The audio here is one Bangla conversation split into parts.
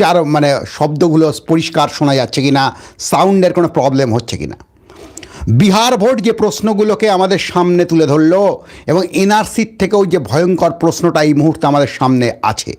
পিকচার মানে শব্দগুলো পরিষ্কার শোনা যাচ্ছে কি না সাউন্ডের কোনো প্রবলেম হচ্ছে কি না বিহার ভোট যে প্রশ্নগুলোকে আমাদের সামনে তুলে ধরলো এবং এনআরসির থেকেও যে ভয়ঙ্কর প্রশ্নটা এই মুহূর্তে আমাদের সামনে আছে।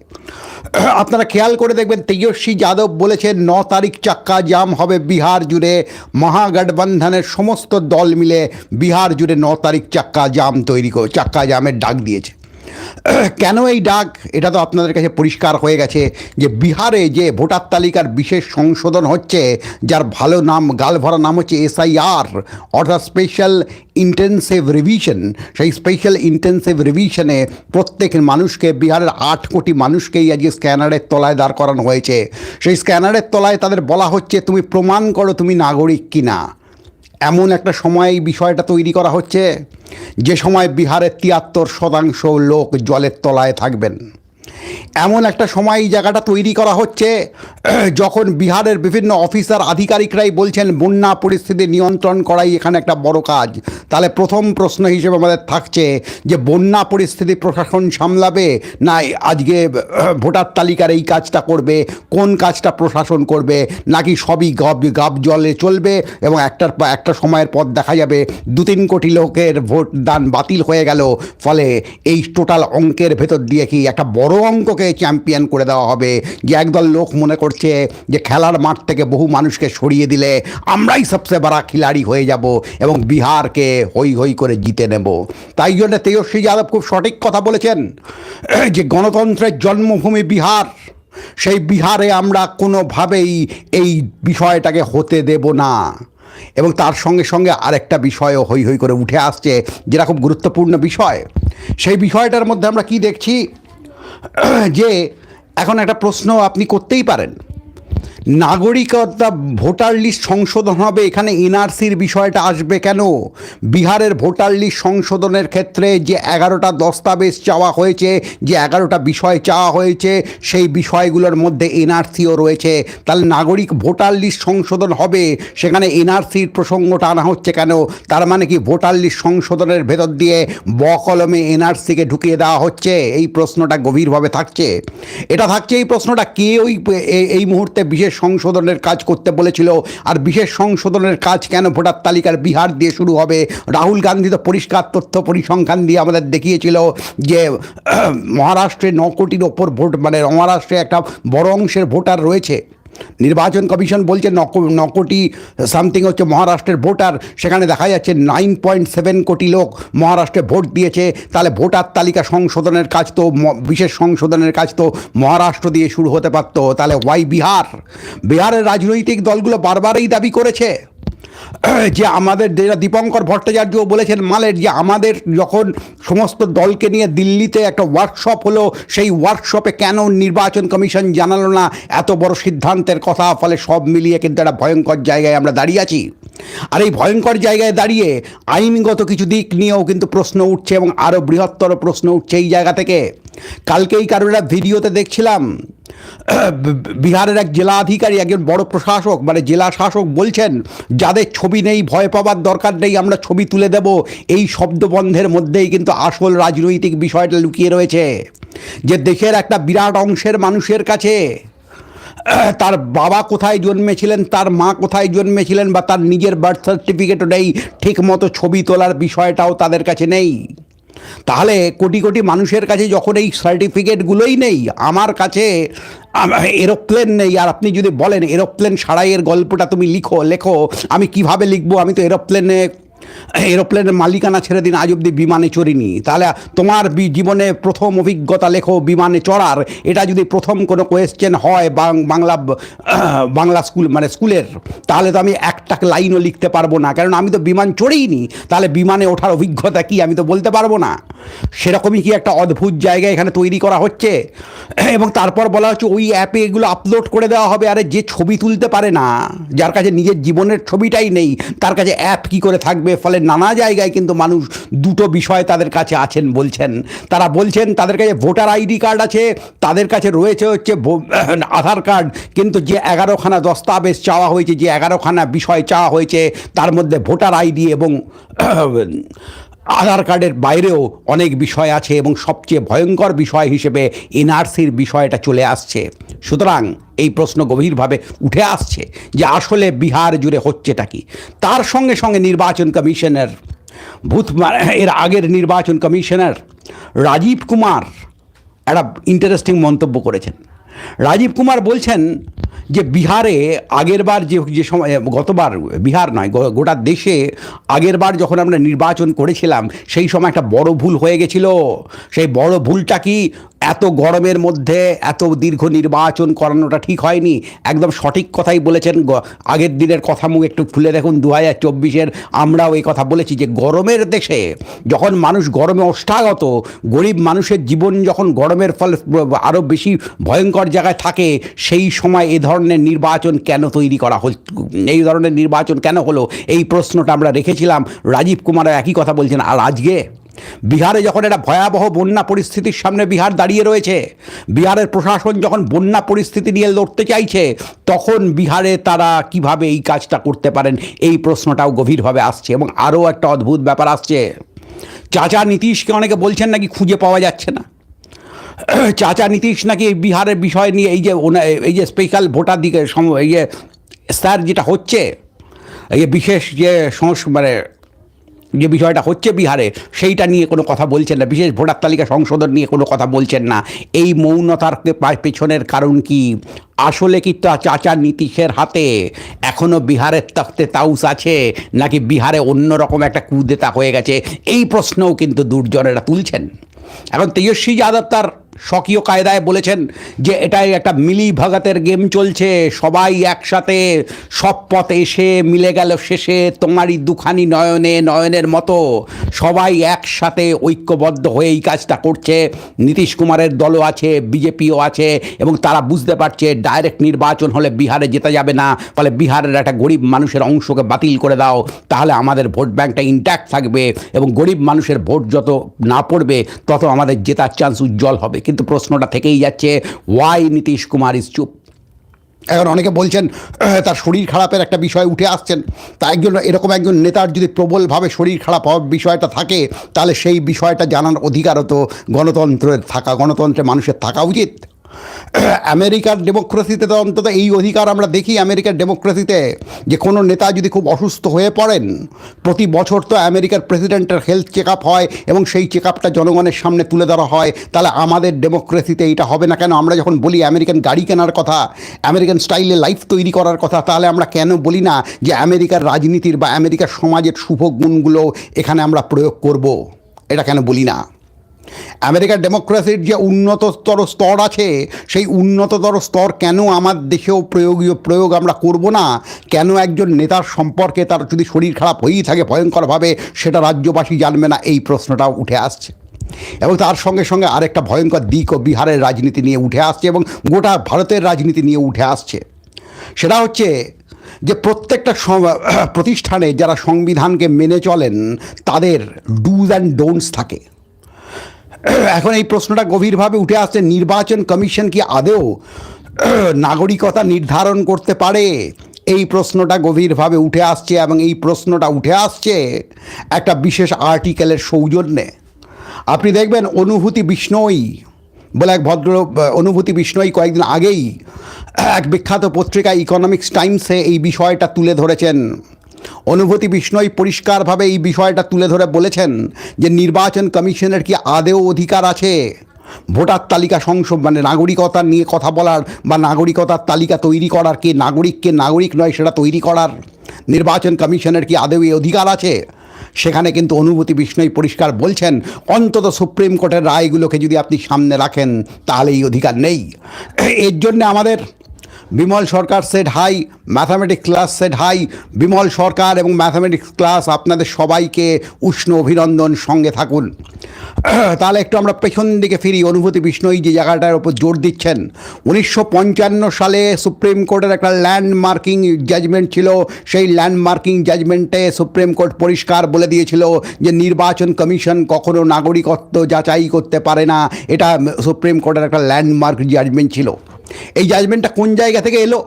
আপনারা খেয়াল করে দেখবেন তেজস্বী যাদব বলেছেন ন তারিখ চাক্কা জাম হবে বিহার জুড়ে। মহাগঠবন্ধনের সমস্ত দল মিলে বিহার জুড়ে ন তারিখ চাক্কা জাম তৈরি চাক্কা জামের ডাক দিয়েছে। কেন এই ডাক? এটা তো আপনাদের কাছে পরিষ্কার হয়ে গেছে যে বিহারে যে ভোটার তালিকার বিশেষ সংশোধন হচ্ছে, যার ভালো নাম গালভরা নাম হচ্ছে এসআইআর, অর্থাৎ স্পেশাল ইন্টেন্সিভ রিভিশন সেই স্পেশাল ইন্টেন্সিভ রিভিশনে প্রত্যেক মানুষকে, বিহারের আট কোটি মানুষকেই আজকে স্ক্যানারের তলায় দাঁড় করানো হয়েছে। সেই স্ক্যানারের তলায় তাদের বলা হচ্ছে, তুমি প্রমাণ করো তুমি নাগরিক কিনা? এমন একটা সময় এই বিষয়টা তৈরি করা হচ্ছে, যে সময় বিহারের তিয়াত্তর শতাংশ লোক জলের তলায় থাকবেন। এমন একটা সময় এই জায়গাটা তৈরি করা হচ্ছে, যখন বিহারের বিভিন্ন অফিসার আধিকারিকরাই বলছেন, বন্যা পরিস্থিতি নিয়ন্ত্রণ করাই এখানে একটা বড় কাজ। তাহলে প্রথম প্রশ্ন হিসেবে আমাদের থাকছে যে, বন্যা পরিস্থিতি প্রশাসন সামলাবে না আজকে, ভোটার তালিকার এই কাজটা করবে, কোন কাজটা প্রশাসন করবে, নাকি সবই গব, গাব জলে চলবে এবং একটার একটা সময়ের পর দেখা যাবে দু তিন কোটি লোকের ভোট দান বাতিল হয়ে গেল। ফলে এই টোটাল অঙ্কের ভেতর দিয়ে কি একটা বড় অঙ্ককে চ্যাম্পিয়ন করে দেওয়া হবে। যে একদল লোক মনে করছে যে খেলার মাঠ থেকে বহু মানুষকে সরিয়ে দিলে আমরাই সবচেয়ে বড় খিলাড়ি হয়ে যাব এবং বিহারকে হই হই করে জিতে নেব। তাই জন্য তেজস্বী যাদব খুব সঠিক কথা বলেছেন যে গণতন্ত্রের জন্মভূমি বিহার। সেই বিহারে আমরা কোনোভাবেই এই বিষয়টাকে হতে দেব না। এবং তার সঙ্গে সঙ্গে আরেকটা বিষয়ও হই হই করে উঠে আসছে, যেটা খুব গুরুত্বপূর্ণ বিষয়। সেই বিষয়টার মধ্যে আমরা কি দেখছি? যে এখন একটা প্রশ্ন আপনি করতেই পারেন। নাগরিকতা ভোটার লিস্ট সংশোধন হবে। এখানে এনআরসির বিষয়টা আসবে কেন? বিহারের ভোটার লিস্ট সংশোধনের ক্ষেত্রে যে এগারোটা দস্তাবেজ চাওয়া হয়েছে, যে এগারোটা বিষয় চাওয়া হয়েছে, সেই বিষয়গুলোর মধ্যে এনআরসিও রয়েছে। তাহলে নাগরিক ভোটার লিস্ট সংশোধন হবে, সেখানে এনআরসির প্রসঙ্গটা আনা হচ্ছে কেন? তার মানে কি ভোটার লিস্ট সংশোধনের ভেতর দিয়ে ব কলমে এনআরসিকে ঢুকিয়ে দেওয়া হচ্ছে? এই প্রশ্নটা গভীরভাবে থাকছে। এটা থাকছে এই প্রশ্নটা কে ওই এই মুহূর্তে বিশেষ সংশোধনের কাজ করতে বলেছিল। আর বিশেষ সংশোধনের কাজ কেন ভোটার তালিকার বিহার দিয়ে শুরু হবে? রাহুল গান্ধী তো পরিষ্কার তথ্য পরিসংখ্যান দিয়ে আমাদের দেখিয়েছিল যে, মহারাষ্ট্রে ন কোটির ওপর ভোট মানে মহারাষ্ট্রে একটা বড় অংশের ভোটার রয়েছে। নির্বাচন কমিশন বলছে ন কোটি সামথিং হচ্ছে মহারাষ্ট্রের ভোটার। সেখানে দেখা যাচ্ছে নাইন পয়েন্ট সেভেন কোটি লোক মহারাষ্ট্রে ভোট দিয়েছে। তাহলে ভোটার তালিকা সংশোধনের কাজ তো বিশেষ সংশোধনের কাজ তো মহারাষ্ট্র দিয়ে শুরু হতে পারত। তাহলে ওয়াই বিহার? বিহারের রাজনৈতিক দলগুলো বারবারই দাবি করেছে। যে আমাদের যেটা দীপঙ্কর ভট্টাচার্য বলেছেন মালের, যে আমাদের যখন সমস্ত দলকে নিয়ে দিল্লিতে একটা ওয়ার্কশপ হলো, সেই ওয়ার্কশপে কেন নির্বাচন কমিশন জানালো না? এত বড় সিদ্ধান্তের কথা, ফলে সব মিলিয়ে কিন্তু একটা ভয়ঙ্কর জায়গায় আমরা দাঁড়িয়ে আছি। আর এই ভয়ঙ্কর জায়গায় দাঁড়িয়ে আইনগত কিছু দিক নিয়েও কিন্তু প্রশ্ন উঠছে এবং আরও বৃহত্তর প্রশ্ন উঠছে এই জায়গা থেকে। কালকেই কারোর একটা ভিডিওতে দেখছিলাম, বিহারের এক জেলা আধিকারী একজন বড় প্রশাসক মানে জেলা শাসক বলছেন, যাদের ছবি নেই, ভয় পাওয়ার দরকার নেই, আমরা ছবি তুলে দেব। এই শব্দবন্ধের মধ্যেই কিন্তু আসল রাজনৈতিক বিষয়টা লুকিয়ে রয়েছে। যে দেশের একটা বিরাট অংশের মানুষের কাছে, তার বাবা কোথায় জন্মেছিলেন, তার মা কোথায় জন্মেছিলেন, বা তার নিজের বার্থ সার্টিফিকেটও নেই ঠিক মতো ছবি তোলার বিষয়টাও তাদের কাছে নেই। তাহলে কোটি কোটি মানুষের কাছে যখন এই সার্টিফিকেটগুলোই নেই, আমার কাছে এরোপ্লেন নেই, আর আপনি যদি বলেন এরোপ্লেন সারাইয়ের গল্পটা তুমি লিখো, লেখো, আমি কীভাবে লিখব? আমি তো এরোপ্লেনে এরোপ্লেনের মালিকানা ছেড়ে দিন, আজ অব্দি বিমানে চড়িনি। তাহলে তোমার জীবনে প্রথম অভিজ্ঞতা লেখো, বিমানে চড়ার। এটা যদি প্রথম কোনো কোয়েশ্চেন হয় বাংলা বাংলা স্কুল মানে স্কুলের, তাহলে তো আমি একটা লাইনও লিখতে পারব না। কারণ আমি তো বিমান চড়িনি তাহলে বিমানে ওঠার অভিজ্ঞতা কি আমি তো বলতে পারব না। সেরকমই কি একটা অদ্ভুত জায়গা এখানে তৈরি করা হচ্ছে? এবং তারপর বলা হচ্ছে ওই অ্যাপে এগুলো আপলোড করে দেওয়া হবে। আরে যে ছবি তুলতে পারে না, যার কাছে নিজের জীবনের ছবিটাই নেই, তার কাছে অ্যাপ কি করে থাকবে? ফলে নানা জায়গায় কিন্তু মানুষ দুটো বিষয় তাদের কাছে আছেন, বলছেন। তারা বলছেন, তাদের কাছে ভোটার আইডি কার্ড আছে, তাদের কাছে রয়েছে হচ্ছে আধার কার্ড। কিন্তু যে এগারোখানা দস্তাবেজ চাওয়া হয়েছে, যে এগারোখানা বিষয় চাওয়া হয়েছে, তার মধ্যে ভোটার আইডি এবং আধার কার্ডের বাইরেও অনেক বিষয় আছে এবং সবচেয়ে ভয়ঙ্কর বিষয় হিসেবে এনআরসির বিষয়টা চলে আসছে। সুতরাং এই প্রশ্ন গভীরভাবে উঠে আসছে যে আসলে বিহার জুড়ে হচ্ছেটা কি। তার সঙ্গে সঙ্গে নির্বাচন কমিশনের, ভূত এর আগের নির্বাচন কমিশনার রাজীব কুমার একটা ইন্টারেস্টিং মন্তব্য করেছেন। রাজীব কুমার বলছেন যে বিহারে আগের বার যে যে সময় গতবার, বিহার নয় গোটা দেশে আগের বার যখন আমরা নির্বাচন করেছিলাম, সেই সময় একটা বড় ভুল হয়ে গেছিল। সেই বড় ভুলটা কি এত গরমের মধ্যে এত দীর্ঘ নির্বাচন করানোটা ঠিক হয়নি। একদম সঠিক কথাই বলেছেন আগের দিনের কথা মুখ একটু খুলে দেখুন দু হাজার চব্বিশের আমরাও এই কথা বলেছি যে গরমের দেশে যখন মানুষ গরমে অষ্টাগত, গরিব মানুষের জীবন যখন গরমের ফলে আরও বেশি ভয়ঙ্কর জায়গায় থাকে, সেই সময় এ ধরনের নির্বাচন কেন তৈরি করা হল, এই ধরনের নির্বাচন কেন হলো? এই প্রশ্নটা আমরা রেখেছিলাম। রাজীব কুমারও একই কথা বলছেন, আর আজকে বিহারে যখন একটা ভয়াবহ বন্যা পরিস্থিতির সামনে বিহার দাঁড়িয়ে রয়েছে, বিহারের প্রশাসন যখন বন্যা পরিস্থিতি নিয়ে লড়তে চাইছে, তখন বিহারে তারা কীভাবে এই কাজটা করতে পারেন, এই প্রশ্নটাও গভীরভাবে আসছে এবং আরও একটা অদ্ভুত ব্যাপার আসছে। চাচা নীতিশকে অনেকে বলছেন নাকি খুঁজে পাওয়া যাচ্ছে না। চাচা নীতিশ নাকি এই বিহারের বিষয় নিয়ে এই যে এই যে স্পেশাল ভোটার দিকে এই যে স্যার যেটা হচ্ছে, এই বিশেষ যে সংস মানে যে বিষয়টা হচ্ছে বিহারে, সেইটা নিয়ে কোনো কথা বলছেন না, বিশেষ ভোটার তালিকা সংশোধন নিয়ে কোনো কথা বলছেন না। এই মৌনতার পেছনের কারণ কি? আসলে কি তা চাচা নীতিশের হাতে? এখনও বিহারের তখতে তাউস আছে? নাকি বিহারে অন্যরকম একটা কুদেতা হয়ে গেছে? এই প্রশ্নও কিন্তু দুর্জনেরা তুলছেন। এখন তেজস্বী যাদব তার স্বকীয় কায়দায় বলেছেন যে এটাই একটা মিলি ভগতের গেম চলছে, সবাই একসাথে সব পথ এসে মিলে গেল শেষে তোমারই দুখানি নয়নে নয়নের মতো। সবাই একসাথে ঐক্যবদ্ধ হয়ে এই কাজটা করছে। নীতিশ কুমারের দলও আছে, বিজেপিও আছে, এবং তারা বুঝতে পারছে ডাইরেক্ট নির্বাচন হলে বিহারে যেতে যাবে না। ফলে বিহারের একটা গরিব মানুষের অংশকে বাতিল করে দাও, তাহলে আমাদের ভোট ব্যাংকটা ইন্ট্যাক্ট থাকবে, এবং গরিব মানুষের ভোট যত না পড়বে, তত আমাদের জেতার চান্স উজ্জ্বল হবে। কিন্তু প্রশ্নটা থেকেই যাচ্ছে ওয়াই নীতিশ কুমার ইস চুপ? এখন অনেকে বলছেন, তার শরীর খারাপের একটা বিষয় উঠে আসছেন তা একজন, এরকম একজন নেতার যদি প্রবলভাবে শরীর খারাপ হওয়ার বিষয়টা থাকে, তাহলে সেই বিষয়টা জানার অধিকারও তো গণতন্ত্রের থাকা গণতন্ত্রে মানুষের থাকা উচিত। আমেরিকার ডেমোক্রেসিতে তো অন্তত এই অধিকার আমরা দেখি, আমেরিকার ডেমোক্রেসিতে যে কোনো নেতা যদি খুব অসুস্থ হয়ে পড়েন, প্রতি বছর তো আমেরিকার প্রেসিডেন্টের হেলথ চেক হয় এবং সেই চেক জনগণের সামনে তুলে ধরা হয়। তাহলে আমাদের ডেমোক্রেসিতে এইটা হবে না কেন? আমরা যখন বলি আমেরিকান গাড়ি কেনার কথা, আমেরিকান স্টাইলে লাইফ তৈরি করার কথা, তাহলে আমরা কেন বলি না যে আমেরিকার রাজনীতির বা আমেরিকার সমাজের শুভ গুণগুলো এখানে আমরা প্রয়োগ করব? এটা কেন বলি না? আমেরিকার ডেমোক্রেসির যে উন্নততর স্তর আছে, সেই উন্নততর স্তর কেন আমার দেশেও প্রয়োগীয় প্রয়োগ আমরা করব না? কেন একজন নেতার সম্পর্কে তার যদি শরীর খারাপ হয়েই থাকে ভয়ঙ্করভাবে, সেটা রাজ্যবাসী জানবে না? এই প্রশ্নটাও উঠে আসছে। এবং তার সঙ্গে সঙ্গে আরেকটা ভয়ঙ্কর দিকও বিহারের রাজনীতি নিয়ে উঠে আসছে এবং গোটা ভারতের রাজনীতি নিয়ে উঠে আসছে। সেটা হচ্ছে যে প্রত্যেকটা প্রতিষ্ঠানে যারা সংবিধানকে মেনে চলেন, তাদের ডুজ অ্যান্ড ডোন্টস থাকে। এখন এই প্রশ্নটা গভীরভাবে উঠে আসছে, নির্বাচন কমিশন কি আদেও নাগরিকতা নির্ধারণ করতে পারে? এই প্রশ্নটা গভীরভাবে উঠে আসছে এবং এই প্রশ্নটা উঠে আসছে একটা বিশেষ আর্টিকেলের সৌজন্যে। আপনি দেখবেন অনুভূতি বিষ্ণই বলে এক ভদ্র অনুভূতি বিষ্ণই কয়েকদিন আগেই এক বিখ্যাত পত্রিকা ইকোনমিক্স টাইমসে এই বিষয়টা তুলে ধরেছেন। অনুভূতি বিষ্ণই পরিষ্কারভাবে এই বিষয়টা তুলে ধরে বলেছেন যে নির্বাচন কমিশনের কি আদেও অধিকার আছে? ভোটার তালিকা সংশোধ মানে নাগরিকতা নিয়ে কথা বলার বা নাগরিকতার তালিকা তৈরি করার কে নাগরিক কে নাগরিক নয় সেটা তৈরি করার নির্বাচন কমিশনের কি আদেও এই অধিকার আছে? সেখানে কিন্তু অনুভূতি বিষ্ণই পরিষ্কার বলছেন, অন্তত সুপ্রিম কোর্টের রায়গুলোকে যদি আপনি সামনে রাখেন তাহলে এই অধিকার নেই। এর জন্য আমাদের Bimal Sarkar set high mathematics class set high Bimal Sarkar এবং ম্যাথামেটিক্স ক্লাস আপনাদের সবাইকে উষ্ণ অভিনন্দন, সঙ্গে থাকুন। তাহলে একটু আমরা পেছন দিকে ফিরি, অনুভূতি বিষ্ণই যে জায়গাটার ওপর জোর দিচ্ছেন। উনিশশো পঞ্চান্ন সালে সুপ্রিম কোর্টের একটা ল্যান্ডমার্কিং জাজমেন্ট ছিল, সেই ল্যান্ডমার্কিং জাজমেন্টে সুপ্রিম কোর্ট পরিষ্কার বলে দিয়েছিল যে নির্বাচন কমিশন কখনো নাগরিকত্ব যাচাই করতে পারে না। এটা সুপ্রিম কোর্টের একটা ল্যান্ডমার্ক জাজমেন্ট ছিল। এই জাজমেন্টটা কোন জায়গা থেকে এলো?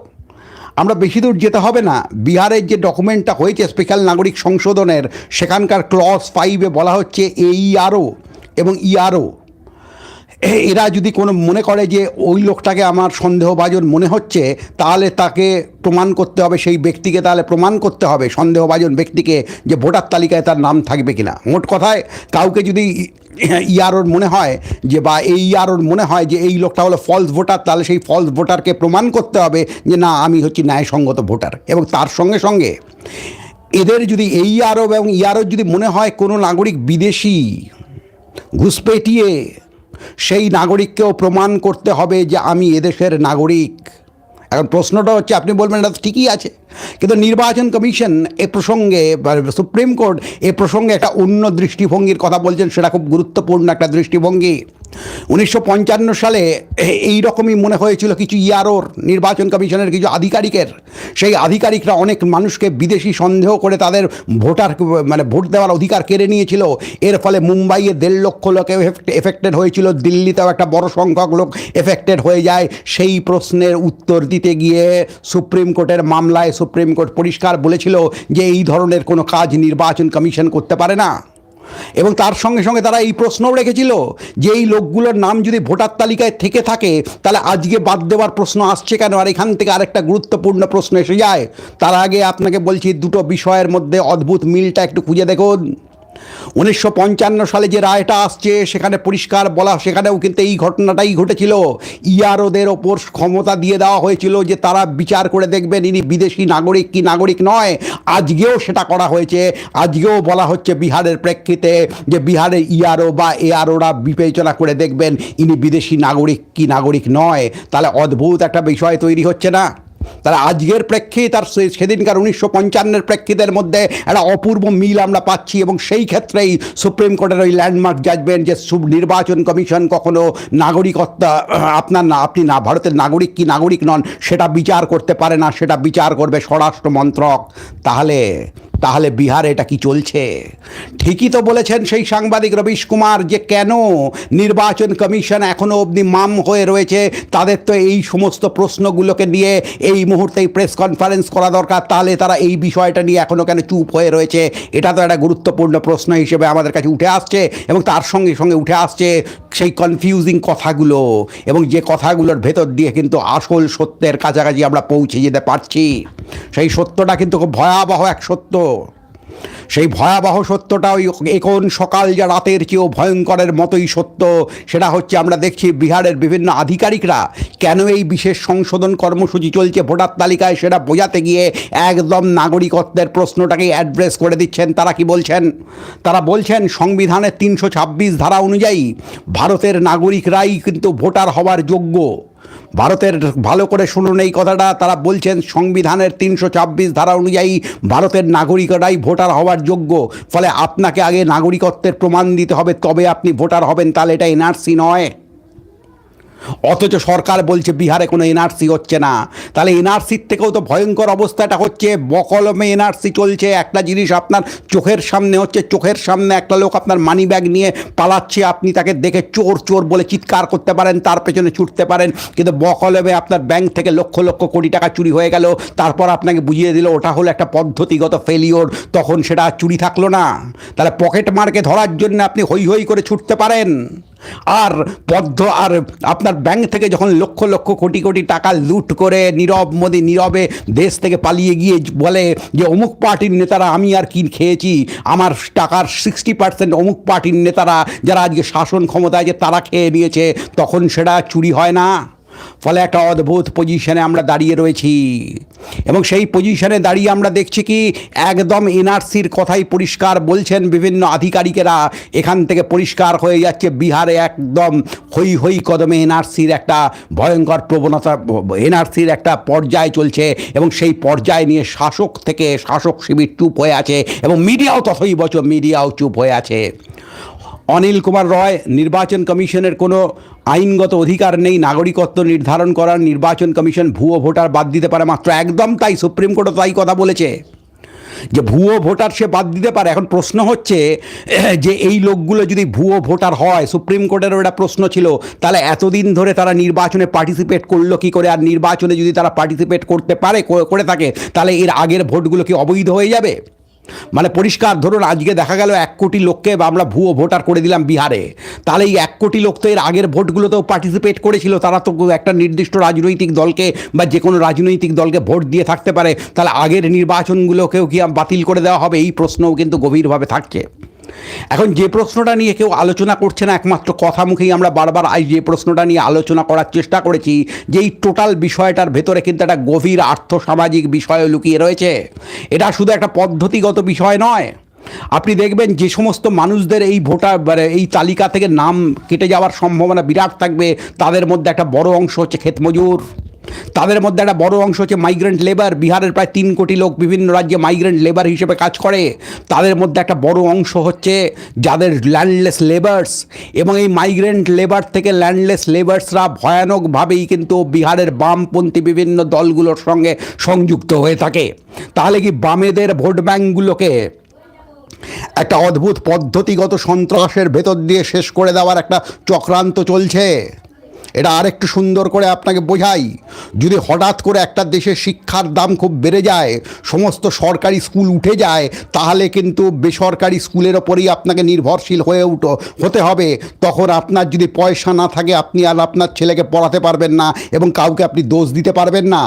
আমরা বেশি দূর যেতে হবে না। বিহারের যে ডকুমেন্টটা হয়েছে স্পেশাল নাগরিক সংশোধনের, সেখানকার ক্লস ফাইভে বলা হচ্ছে এইআরও এবং ইআরও এরা যদি কোনো মনে করে যে ওই লোকটাকে আমার সন্দেহভাজন মনে হচ্ছে, তাহলে তাকে প্রমাণ করতে হবে, সেই ব্যক্তিকে তাহলে প্রমাণ করতে হবে, সন্দেহভাজন ব্যক্তিকে যে ভোটার তালিকায় তার নাম থাকবে কিনা। মোট কথায়, কাউকে যদি ইয়ারোর মনে হয় যে বা এই ইয়ারোর মনে হয় যে এই লোকটা হলো ফলস ভোটার তাহলে সেই ফলস ভোটারকে প্রমাণ করতে হবে যে না, আমি হচ্ছি ন্যায়সঙ্গত ভোটার এবং তার সঙ্গে সঙ্গে এদের যদি এই আরব এবং ইয়ারোর যদি মনে হয় কোনো নাগরিক বিদেশি ঘুষপেটিয়ে সেই নাগরিককেও প্রমাণ করতে হবে যে আমি এদেশের নাগরিক। এখন প্রশ্নটা হচ্ছে, আপনি বলবেন এটা ঠিকই আছে। কিন্তু নির্বাচন কমিশন এ প্রসঙ্গে সুপ্রিম কোর্ট এ প্রসঙ্গে একটা অন্য দৃষ্টিভঙ্গির কথা বলছেন, সেটা খুব গুরুত্বপূর্ণ একটা দৃষ্টিভঙ্গি। উনিশশো পঞ্চান্ন সালে এই রকমই মনে হয়েছিল কিছু ইয়ারোর নির্বাচন কমিশনের কিছু আধিকারিকের। সেই আধিকারিকরা অনেক মানুষকে বিদেশি সন্দেহ করে তাদের ভোটার মানে ভোট দেওয়ার অধিকার কেড়ে নিয়েছিল। এর ফলে মুম্বাইয়ে দেড় লক্ষ লোক এফেক্টেড হয়েছিল, দিল্লিতেও একটা বড় সংখ্যক লোক এফেক্টেড হয়ে যায়। সেই প্রশ্নের উত্তর দিতে গিয়ে সুপ্রিম কোর্টের মামলায় সুপ্রিম কোর্ট পরিষ্কার বলেছিল যে এই ধরনের কোনো কাজ নির্বাচন কমিশন করতে পারে না। এবং তার সঙ্গে সঙ্গে তারা এই প্রশ্নও রেখেছিল যে এই লোকগুলোর নাম যদি ভোটার তালিকায় থেকে থাকে, তাহলে আজকে বাদ দেওয়ার প্রশ্ন আসছে কেন? আর এখান থেকে আরেকটা গুরুত্বপূর্ণ প্রশ্ন এসে যায়। তার আগে আপনাকে বলছি দুটো বিষয়ের মধ্যে অদ্ভুত মিলটা একটু খুঁজে দেখুন। উনিশশো পঞ্চান্ন সালে যে রায়টা আসছে, সেখানে পরিষ্কার বলা, সেখানেও কিন্তু এই ঘটনাটাই ঘটেছিল। ইয়ারোদের ওপর ক্ষমতা দিয়ে দেওয়া হয়েছিল যে তারা বিচার করে দেখবেন ইনি বিদেশি নাগরিক কি নাগরিক নয়। আজকেও সেটা করা হয়েছে। আজকেও বলা হচ্ছে বিহারের প্রেক্ষিতে যে বিহারের ইয়ারো বা এআরওরা বিবেচনা করে দেখবেন ইনি বিদেশি নাগরিক কি নাগরিক নয়। তাহলে অদ্ভুত একটা বিষয় তৈরি হচ্ছে না? তারা আজকের প্রেক্ষিত আর সেদিনকার উনিশশো পঞ্চান্নের প্রেক্ষিতের মধ্যে একটা অপূর্ব মিল আমরা পাচ্ছি এবং সেই ক্ষেত্রেই সুপ্রিম কোর্টের ওই ল্যান্ডমার্ক জাজমেন্ট যে সু- নির্বাচন কমিশন কখনো নাগরিকত্ব, আপনার না আপনি না ভারতের নাগরিক কি নাগরিক নন, সেটা বিচার করতে পারে না, সেটা বিচার করবে স্বরাষ্ট্র মন্ত্রক। তাহলে তাহলে বিহারে এটা কি চলছে? ঠিকই তো বলেছেন সেই সাংবাদিক রবিশ কুমার যে কেন নির্বাচন কমিশন এখনও অবধি মাম হয়ে রয়েছে, তাদের তো এই সমস্ত প্রশ্নগুলোকে নিয়ে এই মুহূর্তেই প্রেস কনফারেন্স করা দরকার, তাহলে তারা এই বিষয়টা নিয়ে এখনও কেন চুপ হয়ে রয়েছে? এটা তো একটা গুরুত্বপূর্ণ প্রশ্ন হিসেবে আমাদের কাছে উঠে আসছে এবং তার সঙ্গে সঙ্গে উঠে আসছে সেই কনফিউজিং কথাগুলো এবং যে কথাগুলোর ভেতর দিয়ে কিন্তু আসল সত্যের কাছাকাছি আমরা পৌঁছে যেতে পারছি। সেই সত্যটা কিন্তু খুব ভয়াবহ এক সত্য। সেই ভয়াবহ সত্যটা ওই এখন সকাল যা রাতের চেয়েও ভয়ঙ্করের মতোই সত্য, সেটা হচ্ছে আমরা দেখছি বিহারের বিভিন্ন আধিকারিকরা কেন এই বিশেষ সংশোধন কর্মসূচি চলছে ভোটার তালিকায় সেটা বোঝাতে গিয়ে একদম নাগরিকত্বের প্রশ্নটাকে অ্যাড্রেস করে দিচ্ছেন। তারা কি বলছেন? তারা বলছেন সংবিধানের তিনশো ছাব্বিশ ধারা অনুযায়ী ভারতের নাগরিকরাই কিন্তু ভোটার হওয়ার যোগ্য। ভারতের ভালো করে শুনুন এই কথাটা। তারা বলছেন, সংবিধানের তিনশো ছাব্বিশ ধারা অনুযায়ী ভারতের নাগরিকরাই ভোটার হওয়ার যোগ্য। ফলে আপনাকে আগে নাগরিকত্বের প্রমাণ দিতে হবে, তবে আপনি ভোটার হবেন, তাহলে এটা এনআরসি নয়। অথচ সরকার বলছে, বিহারে কোনো এনআরসি হচ্ছে না। তাহলে এনআরসির থেকেও তো ভয়ঙ্কর অবস্থাটা হচ্ছে। বকলমে এনআরসি চলছে, একটা জিনিস আপনার চোখের সামনে হচ্ছে, চোখের সামনে একটা লোক আপনার মানি ব্যাগ নিয়ে পালাচ্ছে, আপনি তাকে দেখে চোর চোর বলে চিৎকার করতে পারেন, তার পেছনে ছুটতে পারেন, কিন্তু বকলমে আপনার ব্যাংক থেকে লক্ষ লক্ষ কোটি টাকা চুরি হয়ে গেল, তারপর আপনাকে বুঝিয়ে দিল, ওটা হলো একটা পদ্ধতিগত ফেলিওর তখন সেটা চুরি থাকল না। তাহলে পকেট মার্কে ধরার জন্য আপনি হই হই করে ছুটতে পারেন। আর পদ্ম আর আপনার ব্যাংক থেকে যখন লক্ষ লক্ষ কোটি কোটি টাকা লুট করে নীরব মোদী, নীরবে দেশ থেকে পালিয়ে গিয়ে বলে যে অমুক পার্টির নেতারা আমি আর কি খেয়েছি, আমার টাকার সিক্সটি পার্সেন্ট অমুক পার্টির নেতারা যারা আজকে শাসন ক্ষমতায় যে তারা খেয়ে নিয়েছে, তখন সেটা চুরি হয় না। ফলে একটা অদ্ভুত পজিশনে আমরা দাঁড়িয়ে রয়েছি। এবং সেই পজিশনে দাঁড়িয়ে আমরা দেখছি কি, একদম এনআরসির কথাই পরিষ্কার বলছেন বিভিন্ন আধিকারিকেরা। এখান থেকে পরিষ্কার হয়ে যাচ্ছে, বিহারে একদম হই হই কদমে এনআরসির একটা ভয়ঙ্কর প্রবণতা এনআরসির একটা পর্যায় চলছে। এবং সেই পর্যায় নিয়ে শাসক থেকে শাসক শিবির চুপ হয়ে আছে। এবং মিডিয়াও তথই বছর মিডিয়াও চুপ হয়ে আছে। অনিল কুমার রয়, নির্বাচন কমিশনের কোনো আইনগত অধিকার নেই, নাগরিকত্ব নির্ধারণ করার নির্বাচন কমিশন ভুয়ো ভোটার বাদ দিতে পারে মাত্র। একদম তাই, সুপ্রিম কোর্টও তাই কথা বলেছে। যে ভুয়ো ভোটার সে বাদ দিতে পারে। এখন প্রশ্ন হচ্ছে, যে এই লোকগুলো যদি ভুয়ো ভোটার হয়, সুপ্রিম কোর্টেরও এটা প্রশ্ন ছিল, তাহলে এতদিন ধরে তারা নির্বাচনে পার্টিসিপেট করল কি করে? আর নির্বাচনে যদি তারা পার্টিসিপেট করতে পারে, করে থাকে, তাহলে এর আগের ভোটগুলো কি অবৈধ হয়ে যাবে? মানে পরিষ্কার, ধরুন আজকে দেখা গেল এক কোটি লোককে আমরা ভুয়ো ভোটার করে দিলাম বিহারে। তাহলে এই এক কোটি লোক তো এর আগের ভোটগুলোতেও পার্টিসিপেট করেছিল। তারা তো একটা নির্দিষ্ট রাজনৈতিক দলকে বা যে কোনো রাজনৈতিক দলকে ভোট দিয়ে থাকতে পারে। তাহলে আগের নির্বাচনগুলোকেও কি বাতিল করে দেওয়া হবে? এই প্রশ্নও কিন্তু গভীরভাবে থাকছে। এখন যে প্রশ্নটা নিয়ে কেউ আলোচনা করছে না, একমাত্র কথা মুখেই আমরা বারবার আজ যে প্রশ্নটা নিয়ে আলোচনা করার চেষ্টা করেছি যে এই টোটাল বিষয়টার ভেতরে কিন্তু একটা গভীর আর্থসামাজিক বিষয় লুকিয়ে রয়েছে। এটা শুধু একটা পদ্ধতিগত বিষয় নয়। আপনি দেখবেন যে সমস্ত মানুষদের এই ভোটার মানে এই তালিকা থেকে নাম কেটে যাওয়ার সম্ভাবনা বিরাট থাকবে, তাদের মধ্যে একটা বড় অংশ হচ্ছে ক্ষেতমজুর। তাদের মধ্যে একটা বড় অংশ হচ্ছে মাইগ্রেন্ট লেবার বিহারের প্রায় তিন কোটি লোক বিভিন্ন রাজ্যে মাইগ্রেন্ট লেবার হিসেবে কাজ করে। তাদের মধ্যে একটা বড় অংশ হচ্ছে যাদের ল্যান্ডলেস লেবার্স এবং এই মাইগ্রেন্ট লেবার থেকে ল্যান্ডলেস লেবার্সরা ভয়ানকভাবেই কিন্তু বিহারের বামপন্থী বিভিন্ন দলগুলোর সঙ্গে সংযুক্ত হয়ে থাকে। তাহলে কি বামেদের ভোট ব্যাঙ্কগুলোকে একটা অদ্ভুত পদ্ধতিগত সন্ত্রাসের ভেতর দিয়ে শেষ করে দেওয়ার একটা চক্রান্ত চলছে? এটা আর একটু সুন্দর করে আপনাকে বোঝাই। যদি হঠাৎ করে একটা দেশে শিক্ষার দাম খুব বেড়ে যায়, সমস্ত সরকারি স্কুল উঠে যায়, তাহলে কিন্তু বেসরকারি স্কুলের ওপরেই আপনাকে নির্ভরশীল হয়ে উঠো, হতে হবে। তখন আপনার যদি পয়সা না থাকে, আপনি আর আপনার ছেলেকে পড়াতে পারবেন না এবং কাউকে আপনি দোষ দিতে পারবেন না।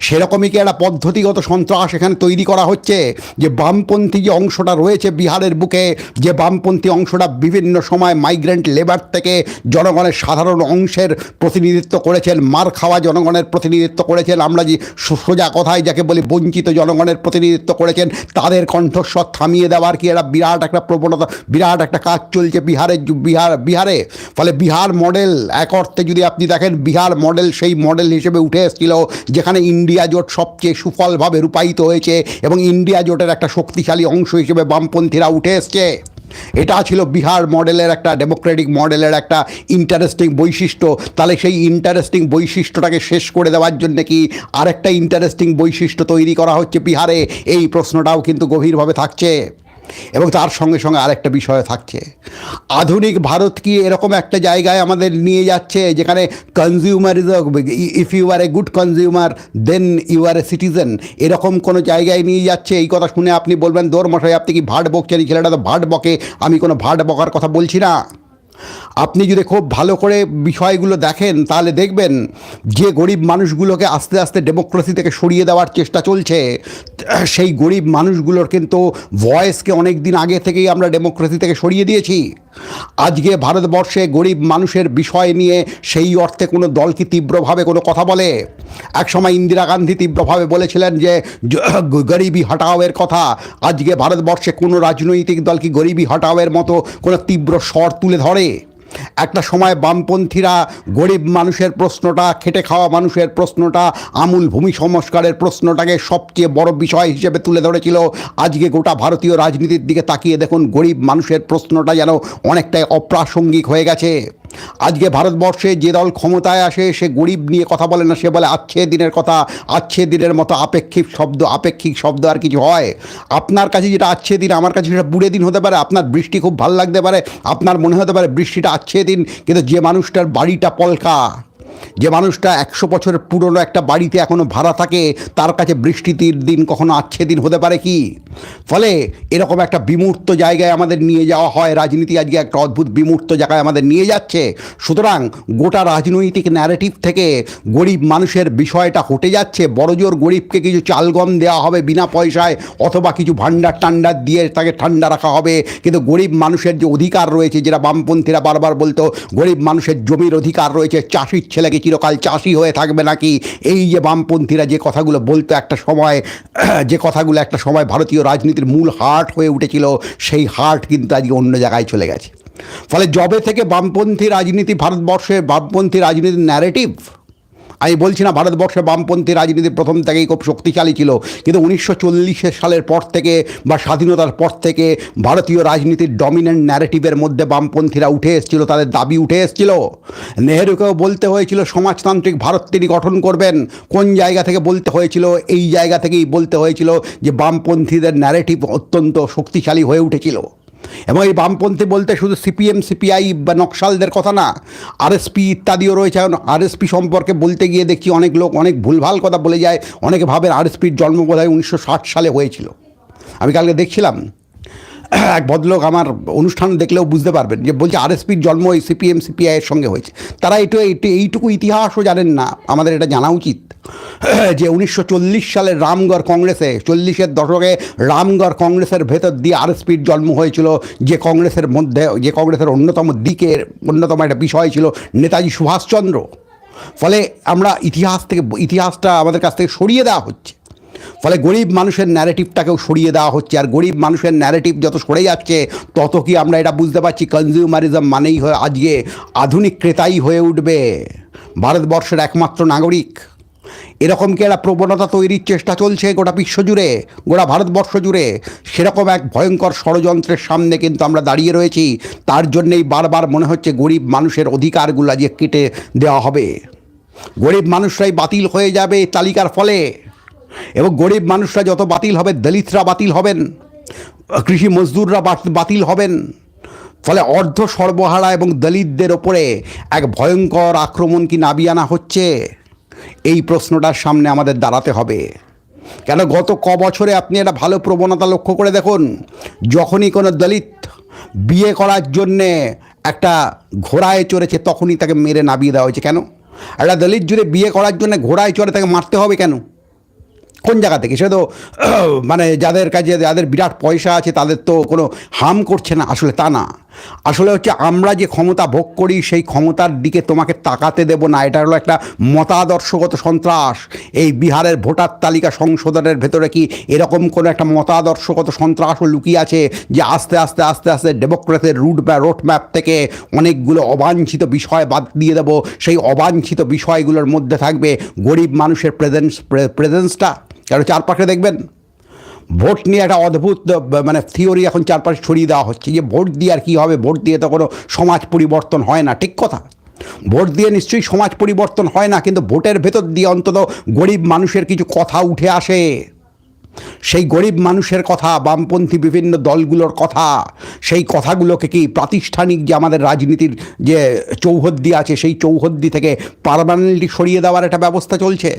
সেরকমই কি একটা পদ্ধতিগত সন্ত্রাস এখানে তৈরি করা হচ্ছে? যে বামপন্থী যে অংশটা রয়েছে বিহারের বুকে, যে বামপন্থী অংশটা বিভিন্ন সময় মাইগ্রেন্ট লেবার থেকে জনগণের সাধারণ অংশের প্রতিনিধিত্ব করেছেন, মার খাওয়া জনগণের প্রতিনিধিত্ব করেছেন, আমরা যে সোজা কথায় যাকে বলি বঞ্চিত জনগণের প্রতিনিধিত্ব করেছেন, তাদের কণ্ঠস্বর থামিয়ে দেওয়ার কি একটা বিরাট একটা প্রবণতা, বিরাট একটা কাজ চলছে বিহারের বিহার, বিহারে? ফলে বিহার মডেল এক অর্থে যদি আপনি দেখেন, বিহার মডেল সেই মডেল হিসেবে উঠে এসেছিল, যেখানে ইন্ডিয়া জোট সবচেয়ে সুফলভাবে রূপায়িত হয়েছে এবং ইন্ডিয়া জোটের একটা শক্তিশালী অংশ হিসেবে বামপন্থীরা উঠে এসছে। এটা ছিল বিহার মডেলের একটা ডেমোক্রেটিক মডেলের একটা ইন্টারেস্টিং বৈশিষ্ট্য। তাহলে সেই ইন্টারেস্টিং বৈশিষ্ট্যটাকে শেষ করে দেওয়ার জন্য কি আরেকটা ইন্টারেস্টিং বৈশিষ্ট্য তৈরি করা হচ্ছে বিহারে? এই প্রশ্নটাও কিন্তু গভীরভাবে থাকছে। এবং তার সঙ্গে সঙ্গে আরেকটা বিষয় থাকছে। আধুনিক ভারত কি এরকম একটা জায়গায় আমাদের নিয়ে যাচ্ছে যেখানে consumer is if you are a good consumer then you are a citizen এরকম কোনো জায়গায় নিয়ে যাচ্ছে? এই কথা শুনে আপনি বলবেন দোর মশাই, আপনি কি ভাট বকছেন? ছেলেটা তো ভাট বকে। আমি কোনো ভাট বকার কথা বলছি না। আপনি যদি খুব ভালো করে বিষয়গুলো দেখেন, তাহলে দেখবেন যে গরিব মানুষগুলোকে আস্তে আস্তে ডেমোক্রেসি থেকে সরিয়ে দেওয়ার চেষ্টা চলছে, সেই গরিব মানুষগুলোর কিন্তু ভয়েসকে অনেক দিন আগে থেকেই আমরা ডেমোক্রেসি থেকে সরিয়ে দিয়েছি। আজকে ভারতবর্ষে গরিব মানুষের বিষয় নিয়ে সেই অর্থে কোনো দল কি তীব্রভাবে কোনো কথা বলে? একসময় ইন্দিরা গান্ধী তীব্রভাবে বলেছিলেন যে গরিবী হটাওয়ের কথা। আজকে ভারতবর্ষে কোনো রাজনৈতিক দল কি গরিবি হটাওয়ের মতো কোনো তীব্র স্বর তুলে ধরে? একটা সময় বামপন্থীরা গরিব মানুষের প্রশ্নটা, খেটে খাওয়া মানুষের প্রশ্নটা, আমূল ভূমি সংস্কারের প্রশ্নটাকে সবচেয়ে বড় বিষয় হিসেবে তুলে ধরেছিল। আজকে গোটা ভারতীয় রাজনীতির দিকে তাকিয়ে দেখুন, গরিব মানুষের প্রশ্নটা যেন অনেকটাই অপ্রাসঙ্গিক হয়ে গেছে। আজকে ভারতবর্ষে যে দল ক্ষমতায় আসে, সে গরিব নিয়ে কথা বলে না, সে বলে আচ্ছে দিনের কথা আচ্ছে দিনের মতো আপেক্ষিক শব্দ আপেক্ষিক শব্দ আর কিছু হয়। আপনার কাছে যেটা আচ্ছে দিন, আমার কাছে সেটা বুড়ে দিন হতে পারে, আপনার বৃষ্টি খুব ভালো লাগতে পারে, আপনার মনে হতে পারে বৃষ্টিটা আচ্ছে দিন, কিন্তু যে মানুষটার বাড়িটা পলকা। যে মানুষটা একশো বছরের পুরনো একটা বাড়িতে এখনও ভাড়া থাকে, তার কাছে বৃষ্টিতির দিন কখনো আচ্ছে দিন হতে পারে কি? ফলে এরকম একটা বিমূর্ত জায়গায় আমাদের নিয়ে যাওয়া হয়, রাজনীতি আজকে একটা অদ্ভুত বিমূর্ত জায়গায় আমাদের নিয়ে যাচ্ছে। সুতরাং গোটা রাজনৈতিক ন্যারেটিভ থেকে গরিব মানুষের বিষয়টা হটে যাচ্ছে। বড়জোর গরিবকে কিছু চালগম দেওয়া হবে বিনা পয়সায়, অথবা কিছু ভান্ডার টান্ডার দিয়ে তাকে ঠান্ডা রাখা হবে। কিন্তু গরিব মানুষের যে অধিকার রয়েছে, যেটা বামপন্থীরা বারবার বলতো, গরিব মানুষের জমির অধিকার রয়েছে, চাষির ছেলেকে চিরকাল চাষি হয়ে থাকবে নাকি? এই যে বামপন্থীরা যে কথাগুলো বলতো একটা সময়, যে কথাগুলো একটা সময় ভারতীয় রাজনীতির মূল হার্ট হয়ে উঠেছিল, সেই হার্ট কিন্তু আজকে অন্য জায়গায় চলে গেছে। ফলে জবে থেকে বামপন্থী রাজনীতি ভারতবর্ষে, বামপন্থী রাজনীতির ন্যারেটিভ আমি বলছি না ভারতবর্ষে বামপন্থী রাজনীতি প্রথম থেকেই খুব শক্তিশালী ছিল। কিন্তু উনিশশো সালের পর থেকে বা স্বাধীনতার পর থেকে ভারতীয় রাজনীতির ডমিনেন্ট ন্যারেটিভের মধ্যে বামপন্থীরা উঠে এসেছিল, তাদের দাবি উঠে এসেছিল। নেহেরুকেও বলতে হয়েছিল, সমাজতান্ত্রিক ভারত তিনি গঠন করবেন। কোন জায়গা থেকে বলতে হয়েছিল, এই জায়গা থেকেই বলতে হয়েছিল যে বামপন্থীদের ন্যারেটিভ অত্যন্ত শক্তিশালী হয়ে উঠেছিল। এবং এই বামপন্থী বলতে শুধু সিপিএম, সিপিআই বা নকশালদের কথা না আরএসপি ইত্যাদিও রয়েছে। এখন আরএসপি সম্পর্কে বলতে গিয়ে দেখি অনেক লোক অনেক ভুলভাল কথা বলে যায়। অনেকে ভাবেন আরএসপির জন্ম বোধ হয় উনিশশো ষাট সালে হয়েছিল। আমি কালকে দেখছিলাম এক ভদ্রলোক আমার অনুষ্ঠান দেখলেও বুঝতে পারবেন যে বলছে আরএসপির জন্ম এই সিপিএম, সিপিআইয়ের সঙ্গে হয়েছে। তারা এইটু, এইটুকু ইতিহাসও জানেন না, আমাদের এটা জানা উচিত। যে উনিশশো চল্লিশ সালের রামগড় কংগ্রেসে, চল্লিশের দশকে রামগড় কংগ্রেসের ভেতর দিয়ে আরএসপির জন্ম হয়েছিল, যে কংগ্রেসের মধ্যে, যে কংগ্রেসের অন্যতম দিকের অন্যতম একটা বিষয় ছিল নেতাজি সুভাষচন্দ্র। ফলে আমরা ইতিহাস থেকে, ইতিহাসটা আমাদের কাছ থেকে সরিয়ে দেওয়া হচ্ছে। ফলে গরিব মানুষের ন্যারেটিভটাকেও সরিয়ে দেওয়া হচ্ছে। আর গরিব মানুষের ন্যারেটিভ যত সরে যাচ্ছে, তত কি আমরা এটা বুঝতে পারছি? কনজিউমারিজম মানেই হয়ে আজকে আধুনিক ক্রেতাই হয়ে উঠবে। ভারতবর্ষের একমাত্র নাগরিক। এরকম কি একটা প্রবণতা তৈরির চেষ্টা চলছে গোটা বিশ্ব জুড়ে, গোটা ভারতবর্ষ জুড়ে? সেরকম এক ভয়ঙ্কর ষড়যন্ত্রের সামনে কিন্তু আমরা দাঁড়িয়ে রয়েছি। তার জন্যেই বারবার মনে হচ্ছে গরিব মানুষের অধিকারগুলো যে কেটে দেওয়া হবে। গরিব মানুষরাই বাতিল হয়ে যাবে তালিকার ফলে। এবং গরিব মানুষরা যত বাতিল হবে, দলিতরা বাতিল হবেন। কৃষি মজদুররা বাতিল হবেন। ফলে অর্ধ সর্বহারা এবং দলিতদের ওপরে এক ভয়ঙ্কর আক্রমণ কি নাবিয়ে আনা হচ্ছে? এই প্রশ্নটার সামনে আমাদের দাঁড়াতে হবে। কেন গত ক বছরে আপনি একটা ভালো প্রবণতা লক্ষ্য করে দেখুন, যখনই কোনো দলিত বিয়ে করার জন্যে একটা ঘোড়ায় চড়েছে, তখনই তাকে মেরে নাবিয়ে দেওয়া হয়েছে। কেন? একটা দলিত যদি বিয়ে করার জন্য ঘোড়ায় চড়ে, তাকে মারতে হবে কেন? কোন জায়গা থেকে? সে তো মানে যাদের কাছে যাদের বিরাট পয়সা আছে, তাদের তো কোনো হার্ম করছে না। আসলে তা না। আসলে হচ্ছে আমরা যে ক্ষমতা ভোগ করি, সেই ক্ষমতার দিকে তোমাকে তাকাতে দেব না। এটা হলো একটা মতাদর্শগত সন্ত্রাস। এই বিহারের ভোটার তালিকা সংশোধনের ভেতরে কি এরকম কোনো একটা মতাদর্শগত সন্ত্রাসও লুকিয়ে আছে যে আস্তে আস্তে আস্তে আস্তে ডেমোক্রেসের রুট বা রোড ম্যাপ থেকে অনেকগুলো অবাঞ্ছিত বিষয় বাদ দিয়ে দেবো? সেই অবাঞ্ছিত বিষয়গুলোর মধ্যে থাকবে গরিব মানুষের প্রেজেন্স প্রেজেন্সটা কারণ চারপাশে দেখবেন। ভোট নিয়ে একটা অদ্ভুত মানে থিওরি এখন চারপাশে ছড়িয়ে দেওয়া হচ্ছে যে ভোট দিয়ে আর কী হবে? ভোট দিয়ে তো কোনো সমাজ পরিবর্তন হয় না, ঠিক কথা? ভোট দিয়ে নিশ্চয়ই সমাজ পরিবর্তন হয় না, কিন্তু ভোটের ভেতর দিয়ে অন্তত গরিব মানুষের কিছু কথা উঠে আসে। সেই গরিব মানুষের কথা, বামপন্থী বিভিন্ন দলগুলোর কথা, সেই কথাগুলোকে কি প্রাতিষ্ঠানিক যে আমাদের রাজনীতির যে চৌহদ্দি আছে, সেই চৌহদ্দি থেকে পারমানেন্টলি সরিয়ে দেওয়ার একটা ব্যবস্থা চলছে?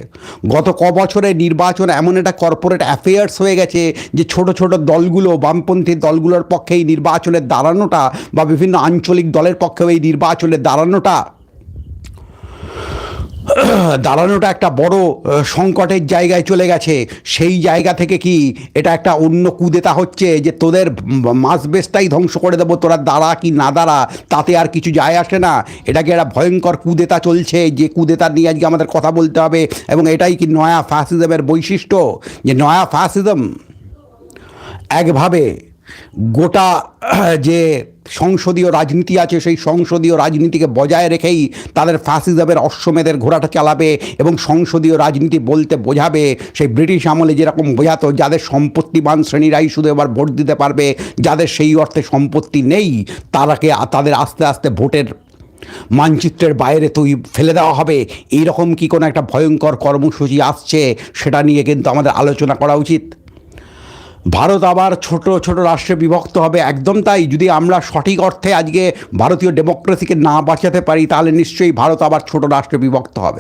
গত ক বছরে নির্বাচন এমন একটা কর্পোরেট অ্যাফেয়ার্স হয়ে গেছে যে ছোট ছোট দলগুলো, বামপন্থী দলগুলোর পক্ষে এই নির্বাচনের দাঁড়ানোটা বা বিভিন্ন আঞ্চলিক দলের পক্ষেও এই নির্বাচনে দাঁড়ানোটা দাঁড়ানোটা একটা বড় সংকটের জায়গায় চলে গেছে। সেই জায়গা থেকে কি এটা একটা অন্য কুদেতা হচ্ছে যে তোদের মাস বেসটাই ধ্বংস করে দেবো, তোরা দাঁড়া কি না দাঁড়া, তাতে আর কিছু যায় আসে না। এটা কি একটা ভয়ঙ্কর কুদেতা চলছে যে কুদেতা নিয়ে আজকে আমাদের কথা বলতে হবে, এবং এটাই কি নয়া ফ্যাসিজমের বৈশিষ্ট্য? যে নয়া ফ্যাসিজম একভাবে গোটা, যে সংসদীয় রাজনীতি আছে, সেই সংসদীয় রাজনীতিকে বজায় রেখেই তাদের ফ্যাসিজমের অশ্বমেধের ঘোড়াটা চালাবে এবং সংসদীয় রাজনীতি বলতে বোঝাবে। সেই ব্রিটিশ আমলে যেরকম বোঝাতো, যাদের সম্পত্তিবান শ্রেণীরাই শুধু এবার ভোট দিতে পারবে, যাদের সেই অর্থে সম্পত্তি নেই, তারাকে তাদের আস্তে আস্তে ভোটের মানচিত্রের বাইরে তুই ফেলে দেওয়া হবে। এইরকম কি কোনো একটা ভয়ঙ্কর কর্মসূচি আসছে, সেটা নিয়ে কিন্তু আমাদের আলোচনা করা উচিত। ভারত আবার ছোট ছোট রাষ্ট্রে বিভক্ত হবে, একদম তাই। যদি আমরা সঠিক অর্থে আজকে ভারতীয় ডেমোক্রেসিকে না বাঁচাতে পারি, তাহলে নিশ্চয়ই ভারত আবার ছোট রাষ্ট্রে বিভক্ত হবে।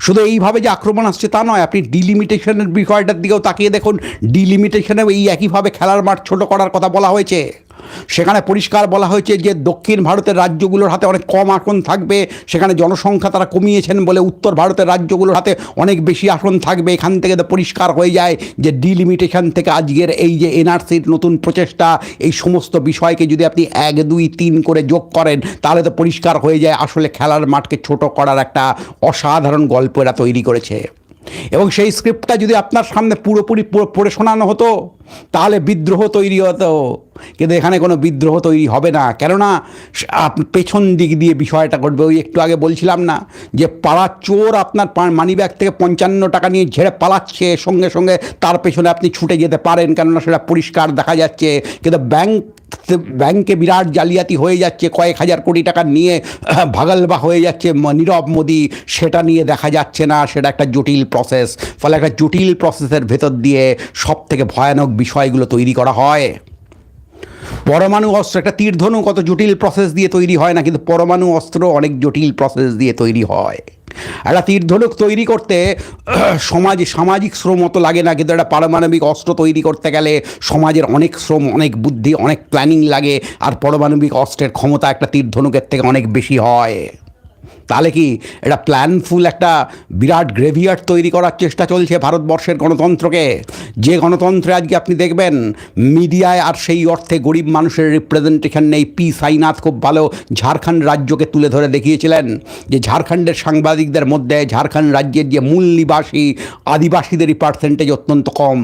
শুধু এইভাবে যে আক্রমণ আসছে তা নয়, আপনি ডিলিমিটেশনের বিষয়টার দিকেও তাকিয়ে দেখুন। ডিলিমিটেশনে এই একইভাবে খেলার মাঠ ছোট করার কথা বলা হয়েছে। সেখানে পরিষ্কার বলা হয়েছে যে দক্ষিণ ভারতের রাজ্যগুলোর হাতে অনেক কম আসন থাকবে, সেখানে জনসংখ্যা তারা কমিয়েছেন বলে উত্তর ভারতের রাজ্যগুলোর হাতে অনেক বেশি আসন থাকবে। এখান থেকে তো পরিষ্কার হয়ে যায় যে ডিলিমিটেশন থেকে আজকের এই যে এনআরসির নতুন প্রচেষ্টা, এই সমস্ত বিষয়কে যদি আপনি এক, দুই, তিন করে যোগ করেন, তাহলে তো পরিষ্কার হয়ে যায়। আসলে খেলার মাঠকে ছোট করার একটা অসাধারণ গল্প এরা তৈরি করেছে। এবং সেই স্ক্রিপ্টটা যদি আপনার সামনে পুরোপুরি পড়ে শোনানো হতো, তাহলে বিদ্রোহ তৈরি হতো। কিন্তু এখানে কোনো বিদ্রোহ তৈরি হবে না। কেননা পেছন দিক দিয়ে বিষয়টা ঘটবে। ওই একটু আগে বলছিলাম না যে পাড়ার চোর আপনার মানি ব্যাগ থেকে পঞ্চান্ন টাকা নিয়ে ঝেড়ে পালাচ্ছে। সঙ্গে সঙ্গে তার পেছনে আপনি ছুটে যেতে পারেন, কেননা সেটা পরিষ্কার দেখা যাচ্ছে। কিন্তু ব্যাংক ব্যাংকে বিরাট জালিয়াতি হয়ে যাচ্ছে, কয়েক হাজার কোটি টাকা নিয়ে ভাগালবা হয়ে যাচ্ছে নীরব মোদি, সেটা নিয়ে দেখা যাচ্ছে না, সেটা একটা জটিল প্রসেস ফলে একটা জটিল প্রসেসের ভেতর দিয়ে সব থেকে ভয়ানক বিষয়গুলো তৈরি করা হয়। পরমাণু অস্ত্র, একটা তীর্ধনু কত জটিল প্রসেস দিয়ে তৈরি হয় না, কিন্তু পরমাণু অস্ত্র অনেক জটিল প্রসেস দিয়ে তৈরি হয়। একটা তীর্ধনুক তৈরি করতে, সমাজ, সামাজিক শ্রম অত লাগে না, কিন্তু একটা পারমাণবিক অস্ত্র তৈরি করতে গেলে সমাজের অনেক শ্রম, অনেক বুদ্ধি, অনেক প্ল্যানিং লাগে, আর পারমাণবিক অস্ত্রের ক্ষমতা একটা তীর্ধনুকের থেকে অনেক বেশি হয়। তাহলে কি এটা প্ল্যানফুল একটা বিরাট গ্রেভিয়ার্ড তৈরি করার চেষ্টা চলছে ভারতবর্ষের গণতন্ত্রকে? যে গণতন্ত্রে আজকে আপনি দেখবেন, মিডিয়ায় আর সেই অর্থে গরিব মানুষের রিপ্রেজেন্টেশন নেই। পি. সাইনাথ খুব ভালো ঝাড়খণ্ড রাজ্যকে তুলে ধরে দেখিয়েছিলেন যে ঝাড়খণ্ডের সাংবাদিকদের মধ্যে ঝাড়খণ্ড রাজ্যের যে মূল নিবাসী আদিবাসীদেরই পার্সেন্টেজ অত্যন্ত কম।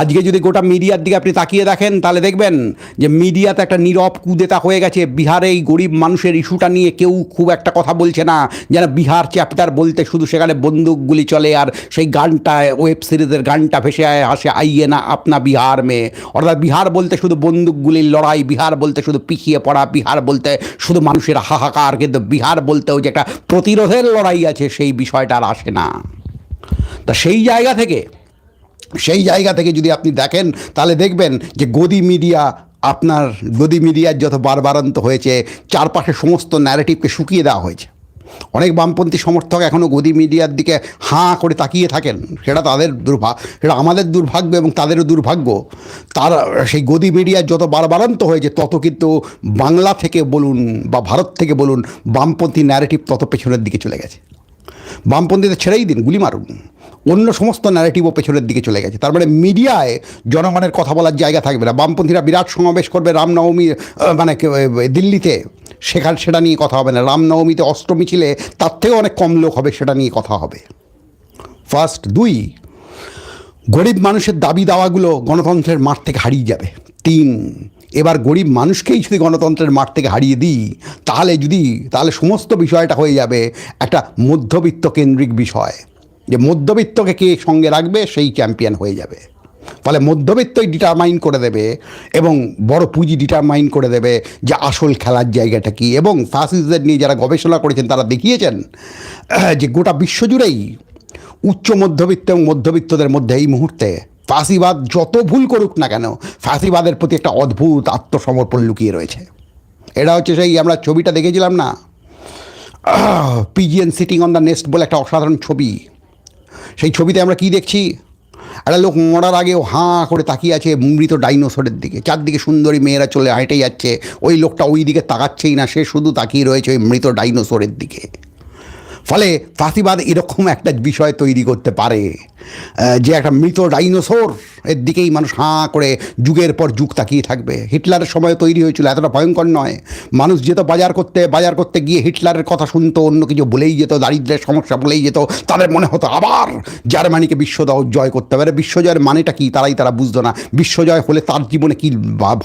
আজকে যদি গোটা মিডিয়ার দিকে আপনি তাকিয়ে দেখেন, তাহলে দেখবেন যে মিডিয়াতে একটা নীরব কুদেতা হয়ে গেছে। বিহারে এই গরিব মানুষের ইস্যুটা নিয়ে কেউ খুব একটা কথা বলছে না। যেন বিহার চ্যাপ্টার বলতে শুধু সেখানে বন্দুকগুলি চলে আর সেই গানটা, ওয়েব সিরিজের গানটা ভেসে আসে, আইয়ে না আপনা বিহার মে। অর্থাৎ বিহার বলতে শুধু বন্দুকগুলির লড়াই, বিহার বলতে শুধু পিছিয়ে পড়া, বিহার বলতে শুধু মানুষের হাহাকার। কিন্তু বিহার বলতেও যে একটা প্রতিরোধের লড়াই আছে, সেই বিষয়টা আর আসে না। তা সেই জায়গা থেকে সেই জায়গা থেকে যদি আপনি দেখেন, তাহলে দেখবেন যে গদি মিডিয়া আপনার গদি মিডিয়ার যত বারবারান্ত হয়েছে, চারপাশে সমস্ত ন্যারেটিভকে শুকিয়ে দেওয়া হয়েছে। অনেক বামপন্থী সমর্থক এখনও গদি মিডিয়ার দিকে হাঁ করে তাকিয়ে থাকেন। সেটা তাদের দুর্ভাগ্য সেটা আমাদের দুর্ভাগ্য এবং তাদেরও দুর্ভাগ্য। তার, সেই গদি মিডিয়ার যত বারবারান্ত হয়েছে, তত কিন্তু বাংলা থেকে বলুন বা ভারত থেকে বলুন, বামপন্থী ন্যারেটিভ তত পেছনের দিকে চলে গেছে। বামপন্থীদের ছেড়েই দিন, গুলি মারুন। অন্য সমস্ত ন্যারেটিভও পেছনের দিকে চলে গেছে। তার মানে মিডিয়ায় জনগণের কথা বলার জায়গা থাকবে না। বামপন্থীরা বিরাট সমাবেশ করবে রামনবমী মানে দিল্লিতে। সেখানে, সেটা নিয়ে কথা হবে না। রামনবমীতে অস্ত্র মিছিলে তার থেকেও অনেক কম লোক হবে, সেটা নিয়ে কথা হবে। ফার্স্ট দুই, গরিব মানুষের দাবি দাওয়াগুলো গণতন্ত্রের মাঠ থেকে হারিয়ে যাবে। তিন এবার গরিব মানুষকেই যদি গণতন্ত্রের মাঠ থেকে হারিয়ে দিই, তাহলে যদি, তাহলে সমস্ত বিষয়টা হয়ে যাবে একটা মধ্যবিত্ত কেন্দ্রিক বিষয়। যে মধ্যবিত্তকে কে সঙ্গে রাখবে, সেই চ্যাম্পিয়ন হয়ে যাবে। ফলে মধ্যবিত্তই ডিটারমাইন করে দেবে এবং বড় পুঁজি ডিটারমাইন করে দেবে যে আসল খেলার জায়গাটা কী। এবং ফাসিসদের নিয়ে যারা গবেষণা করেছেন, তারা দেখিয়েছেন, যে গোটা বিশ্বজুড়েই উচ্চ মধ্যবিত্ত এবং মধ্যবিত্তদের মধ্যে এই মুহূর্তে ফাঁসিবাদ যত ভুল করুক না কেন, ফাঁসিবাদের প্রতি একটা অদ্ভুত আত্মসমর্পণ লুকিয়ে রয়েছে। এটা হচ্ছে সেই আমরা ছবিটা দেখেছিলাম না? Pigeon sitting on the nest বলে একটা অসাধারণ ছবি। সেই ছবিতে আমরা কি দেখছি? একটা লোক মরার আগেও হাঁ করে তাকিয়ে আছে মৃত ডাইনোসরের দিকে। চারদিকে সুন্দরী মেয়েরা চলে হেঁটে যাচ্ছে। ওই লোকটা ওই দিকে তাকাচ্ছেই না, সে শুধু তাকিয়ে রয়েছে ওই মৃত ডাইনোসরের দিকে। ফলে ফাঁসিবাদ এরকম একটা বিষয় তৈরি করতে পারে যে একটা মৃত ডাইনোসর এর দিকেই মানুষ হাঁ করে যুগের পর যুগ তাকিয়ে থাকবে। হিটলারের সময় তৈরি হয়েছিল, এতটা ভয়ঙ্কর নয়। মানুষ যেত বাজার করতে বাজার করতে গিয়ে হিটলারের কথা শুনতো, অন্য কিছু বলেই যেত দারিদ্রের সমস্যা বলেই যেত, তাদের মনে হতো আবার জার্মানিকে বিশ্বদাও জয় করতে পারে। বিশ্বজয়ের মানেটা কি? তারাই তারা বুঝতো না। বিশ্বজয় হলে তার জীবনে কী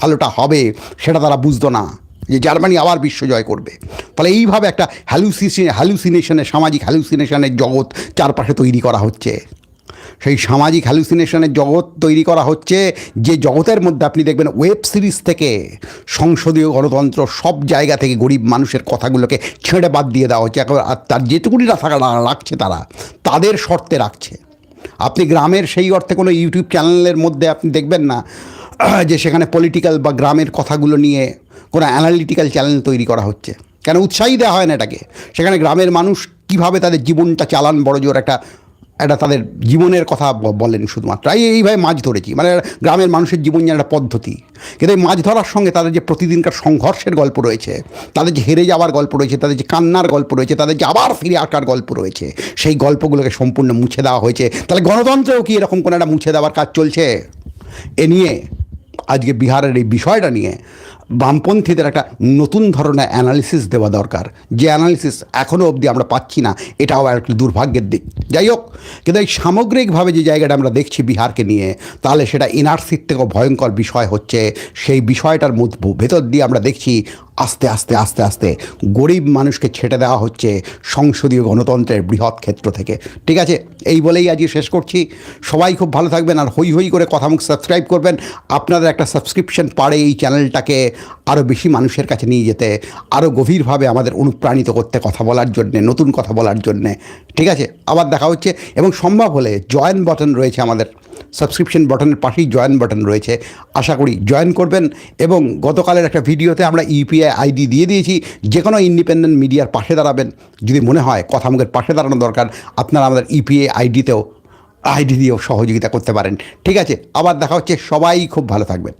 ভালোটা হবে, সেটা তারা বুঝতো না। যে জার্মানি আবার বিশ্বজয় করবে। ফলে এইভাবে একটা হ্যালুসিনে হ্যালুসিনেশনের সামাজিক হ্যালুসিনেশনের জগৎ চারপাশে তৈরি করা হচ্ছে। সেই সামাজিক হ্যালুসিনেশনের জগৎ তৈরি করা হচ্ছে, যে জগতের মধ্যে আপনি দেখবেন ওয়েব সিরিজ থেকে সংসদীয় গণতন্ত্র সব জায়গা থেকে গরিব মানুষের কথাগুলোকে ছেড়ে বাদ দিয়ে দেওয়া হচ্ছে। আর তার যেটুকুনি রাখা রাখছে তারা, তাদের শর্তে রাখছে। আপনি গ্রামের সেই অর্থে কোনো ইউটিউব চ্যানেলের মধ্যে আপনি দেখবেন না, যে সেখানে পলিটিক্যাল বা গ্রামের কথাগুলো নিয়ে কোনো অ্যানালিটিক্যাল চ্যানেল তৈরি করা হচ্ছে। কেন উৎসাহী দেওয়া হয় না এটাকে? সেখানে গ্রামের মানুষ কীভাবে তাদের জীবনটা চালান, বড় জোর একটা একটা তাদের জীবনের কথা বলেন শুধুমাত্র। এই এইভাবে মাছ ধরেছি। মানে গ্রামের মানুষের জীবন যেন একটা পদ্ধতি। কিন্তু এই মাছ ধরার সঙ্গে তাদের যে প্রতিদিনকার সংঘর্ষের গল্প রয়েছে, তাদের যে হেরে যাওয়ার গল্প রয়েছে, তাদের যে কান্নার গল্প রয়েছে, তাদের যে আবার ফিরে আসার গল্প রয়েছে, সেই গল্পগুলোকে সম্পূর্ণ মুছে দেওয়া হয়েছে। তাহলে গণতন্ত্রেও কি এরকম কোনো একটা মুছে দেওয়ার কাজ চলছে? এ নিয়ে আজকে বিহারের এই বিষয়টা নিয়ে বামপন্থীদের একটা নতুন ধরনের অ্যানালিসিস দেওয়া দরকার। যে অ্যানালিসিস এখনও অবধি আমরা পাচ্ছি না, এটাও একটি দুর্ভাগ্যের দিক। যাই হোক, কিন্তু এই সামগ্রিকভাবে যে জায়গাটা আমরা দেখছি বিহারকে নিয়ে, তাহলে সেটা এনআরসির থেকেও ভয়ঙ্কর বিষয় হচ্ছে, সেই বিষয়টার ভেতর দিয়ে আমরা দেখছি আস্তে আস্তে আস্তে আস্তে গরিব মানুষকে ছেটে দেওয়া হচ্ছে সংসদীয় গণতন্ত্রের বৃহৎ ক্ষেত্র থেকে। ঠিক আছে? এই বলেই আজকে শেষ করছি। সবাই খুব ভালো থাকবেন আর হই হই করে কথা মুখ সাবস্ক্রাইব করবেন। আপনাদের একটা সাবস্ক্রিপশন পারে এই চ্যানেলটাকে আরও বেশি মানুষের কাছে নিয়ে যেতে আরও গভীরভাবে আমাদের অনুপ্রাণিত করতে কথা বলার জন্যে, নতুন কথা বলার জন্যে। ঠিক আছে? আবার দেখা হচ্ছে। এবং সম্ভব হলে জয়েন বটন রয়েছে আমাদের। সাবস্ক্রিপশন বাটনের পাশেই জয়েন বাটন রয়েছে। আশা করি জয়েন করবেন এবং গতকালের একটা ভিডিওতে আমরা ইউপিআই আইডি দিয়ে দিয়েছি যে কোনো ইন্ডিপেন্ডেন্ট মিডিয়ার পাশে দাঁড়াবেন। যদি মনে হয় কথা মুখের পাশে দাঁড়ানো দরকার, আপনারা আমাদের ইউপিআই আইডিতেও, আইডি দিয়েও সহযোগিতা করতে পারেন। ঠিক আছে, আবার দেখা হচ্ছে, সবাই খুব ভালো থাকবেন।